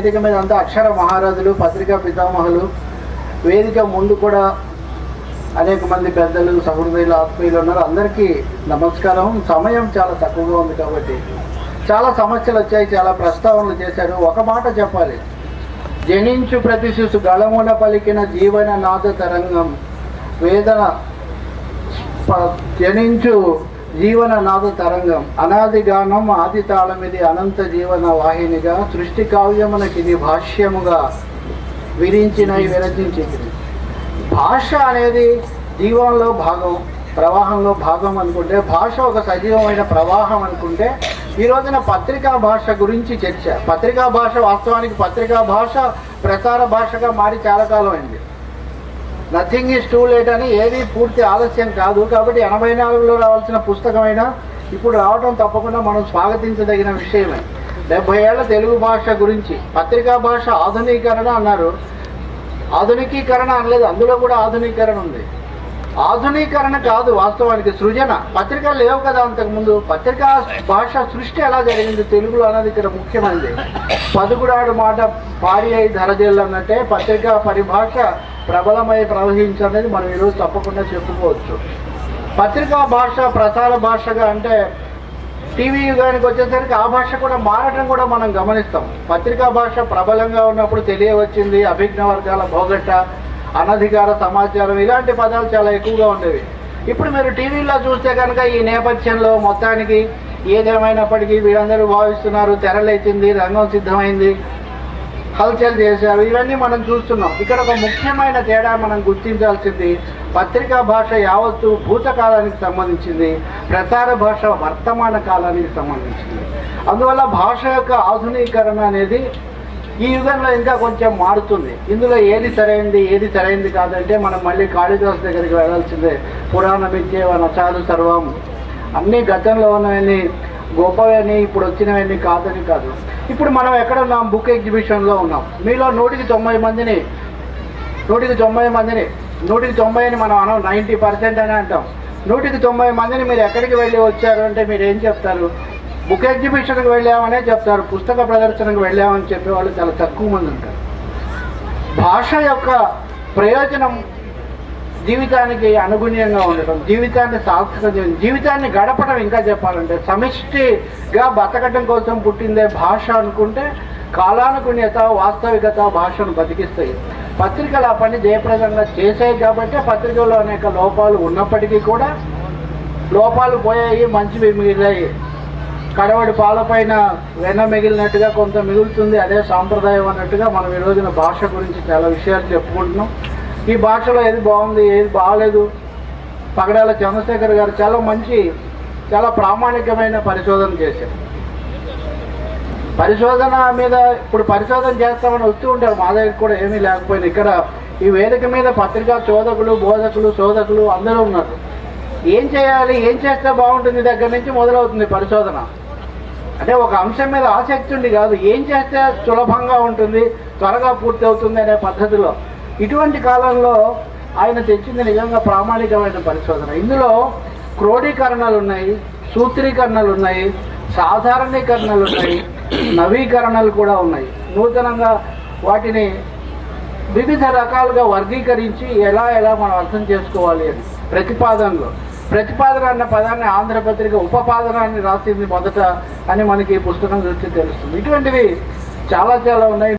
వేదిక మీద అంతా అక్షర మహారాజులు పత్రికా పితామహులు వేదిక ముందు కూడా అనేక మంది పెద్దలు సహృదయులు ఆత్మీయులు ఉన్నారు. అందరికీ నమస్కారం. సమయం చాలా తక్కువగా ఉంది కాబట్టి. చాలా సమస్యలు వచ్చాయి చాలా ప్రస్తావనలు చేశారు. ఒక మాట చెప్పాలి. జనించు ప్రతి శిశు గళమున పలికిన జీవన నాద తరంగం. వేదన జనించు జీవన నాద తరంగం. అనాది గానం ఆది ఇది అనంత జీవన వాహినిగా సృష్టి కావ్యమునకిది భాష్యముగా విరించిన విరచించింది భాష అనేది జీవంలో భాగం ప్రవాహంలో భాగం అనుకుంటే భాష ఒక సజీవమైన ప్రవాహం అనుకుంటే ఈ రోజున పత్రికా భాష గురించి చర్చ. పత్రికా భాష వాస్తవానికి పత్రికా భాష ప్రసార భాషగా మారి చాలా కాలం అయింది. నథింగ్ ఈజ్ టూ లేట్ అని ఏది పూర్తి ఆలస్యం కాదు. కాబట్టి ఎనభై నాలుగులో రావాల్సిన పుస్తకమైనా ఇప్పుడు రావడం తప్పకుండా మనం స్వాగతించదగిన విషయమే. డెబ్బై ఏళ్ళ తెలుగు భాష గురించి పత్రికా భాష ఆధునీకరణ అన్నారు. ఆధునికీకరణ అనలేదు అందులో కూడా ఆధునీకరణ ఉంది. ఆధునీకరణ కాదు వాస్తవానికి సృజన. పత్రికలు లేవు కదా అంతకుముందు. పత్రికా భాష సృష్టి ఎలా జరిగింది? తెలుగులో అన్నది ఇక్కడ ముఖ్యమైనది. పదుగుడాడు మాట పారి అయి ధరజేళ్ళు అన్నట్టే పత్రికా పరిభాష ప్రబలమై ప్రవహించనేది మనం ఈరోజు తప్పకుండా చెప్పుకోవచ్చు. పత్రికా భాష ప్రసార భాషగా అంటే టీవీ యుగానికి వచ్చేసరికి ఆ భాష కూడా మారటం కూడా మనం గమనిస్తాం. పత్రికా భాష ప్రబలంగా ఉన్నప్పుడు తెలియవచ్చింది అభిజ్ఞ వర్గాల భోగట్ట అనధికార సమాచారం ఇలాంటి పదాలు చాలా ఎక్కువగా ఉండేవి. ఇప్పుడు మీరు టీవీలో చూస్తే కనుక ఈ నేపథ్యంలో మొత్తానికి ఏదేమైనప్పటికీ వీరందరూ భావిస్తున్నారు తెరలేచింది రంగం సిద్ధమైంది హల్చల్ చేశారు ఇవన్నీ మనం చూస్తున్నాం. ఇక్కడ ఒక ముఖ్యమైన తేడా మనం గుర్తించాల్సింది పత్రికా భాష యావత్తు భూతకాలానికి సంబంధించింది ప్రసార భాష వర్తమాన కాలానికి సంబంధించింది. అందువల్ల భాష యొక్క ఆధునీకరణ అనేది ఈ యుగంలో ఇంకా కొంచెం మారుతుంది. ఇందులో ఏది సరైంది ఏది సరైంది కాదంటే మనం మళ్ళీ కాళిదాస్ దగ్గరికి వెళ్ళాల్సిందే పురాణం ఇచ్చేవ నచాలు సర్వం. అన్నీ గతంలో ఉన్నవన్నీ గొప్పవని ఇప్పుడు వచ్చినవన్నీ కాదని కాదు. ఇప్పుడు మనం ఎక్కడ ఉన్నాం? బుక్ ఎగ్జిబిషన్లో ఉన్నాం. మీలో నూటికి తొంభై మందిని నూటికి తొంభై మందిని నూటికి తొంభై అని మనం అనం నైంటీ పర్సెంట్ అని అంటాం. నూటికి తొంభై మందిని మీరు ఎక్కడికి వెళ్ళి వచ్చారు అంటే మీరు ఏం చెప్తారు? బుక్ ఎగ్జిబిషన్కి వెళ్ళామనే చెప్తారు. పుస్తక ప్రదర్శనకు వెళ్ళామని చెప్పేవాళ్ళు చాలా తక్కువ మంది ఉంటారు. భాష యొక్క ప్రయోజనం జీవితానికి అనుగుణ్యంగా ఉండటం జీవితాన్ని సార్థకం చేయడం జీవితాన్ని గడపడం ఇంకా చెప్పాలంటే సమిష్టిగా బతకడం కోసం పుట్టిందే భాష అనుకుంటే కాలానుగుణ్యత వాస్తవికత భాషను బతికిస్తాయి. పత్రికలు ఆ పని జయప్రదంగా చేసాయి కాబట్టి పత్రికల్లో అనేక లోపాలు ఉన్నప్పటికీ కూడా లోపాలు పోయాయి మంచివి మిగిలాయి. కడవడి పాలపైన వెన్న మిగిలినట్టుగా కొంత మిగులుతుంది అదే సాంప్రదాయం అన్నట్టుగా మనం ఈ రోజున భాష గురించి చాలా విషయాలు చెప్పుకుంటున్నాం. ఈ భాషలో ఏది బాగుంది ఏది బాగాలేదు. పగడాల చంద్రశేఖర్ గారు చాలా మంచి చాలా ప్రామాణికమైన పరిశోధన చేశారు. పరిశోధన మీద ఇప్పుడు పరిశోధన చేస్తామని వస్తూ ఉంటారు. మా దగ్గర కూడా ఏమీ లేకపోయినా ఇక్కడ ఈ వేదిక మీద పత్రికా చోదకులు బోధకులు శోధకులు అందరూ ఉన్నారు. ఏం చేయాలి ఏం చేస్తే బాగుంటుంది దగ్గర నుంచి మొదలవుతుంది పరిశోధన. అంటే ఒక అంశం మీద ఆసక్తి ఉండి కాదు. ఏం చేస్తే సులభంగా ఉంటుంది త్వరగా పూర్తి అవుతుంది అనే పద్ధతిలో. ఇటువంటి కాలంలో ఆయన తెచ్చింది నిజంగా ప్రామాణికమైన పరిశోధన. ఇందులో క్రోడీకరణలు ఉన్నాయి సూత్రీకరణలు ఉన్నాయి సాధారణీకరణలు ఉన్నాయి నవీకరణలు కూడా ఉన్నాయి. నూతనంగా వాటిని వివిధ రకాలుగా వర్గీకరించి ఎలా ఎలా మనం అర్థం చేసుకోవాలి అని ప్రతిపాదనలో. ప్రతిపాదన అన్న పదాన్ని ఆంధ్రపత్రిక ఉపపాదనాన్ని రాసింది మొదట అని మనకి ఈ పుస్తకం గురించి తెలుస్తుంది. ఇటువంటివి చాలా చాలా ఉన్నాయి.